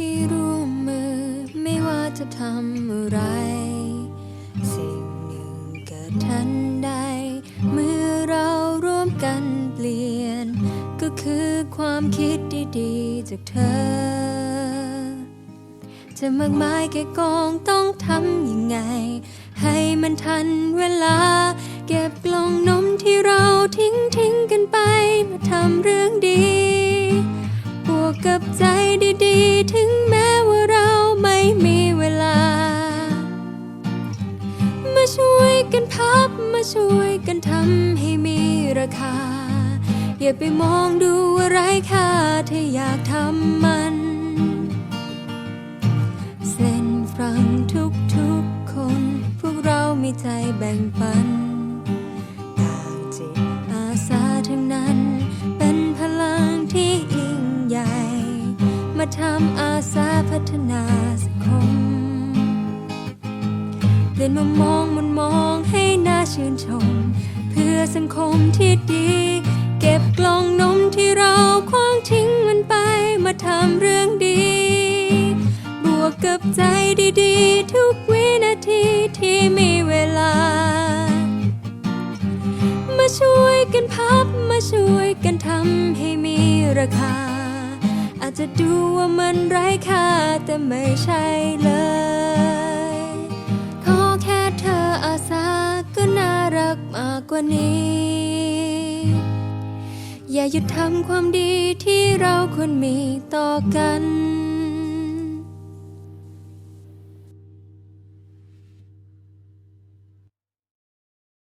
ที่ร่วมมือไม่ว่าจะทำอะไร สิ่งหนึ่งเกิดทันใด เมื่อเราร่วมกันเปลี่ยน ก็คือความคิดดีๆ จากเธอ จะมากมายแก่กองต้องทำยังไง ให้มันทันเวลา เก็บกล่องนมที่เราทิ้งทิ้งกันไปมาทำเรื่อง ราคา อย่าไปมองดูอะไรค่าถ้าอยากทำมัน เส้นฟังทุกๆคน พวกเรามีใจแบ่งปันต่างจิตอาสาทั้งนั้น เป็นพลังที่ยิ่งใหญ่ มาทำอาสาพัฒนาสังคมเปลี่ยนมามองมันมองให้น่าชื่นชม สังคมที่ดี เก็บกล่องนมที่เราคว้างทิ้งมันไปมาทำเรื่องดี บวกกับใจดีๆ ทุกวินาทีที่มีเวลา มาช่วยกันพับมาช่วยกันทำให้มีราคา อาจจะดูว่ามันไร้ค่าแต่ไม่ใช่เลย กว่านี้ อย่าหยุดทำความดีที่เราควรมีต่อกัน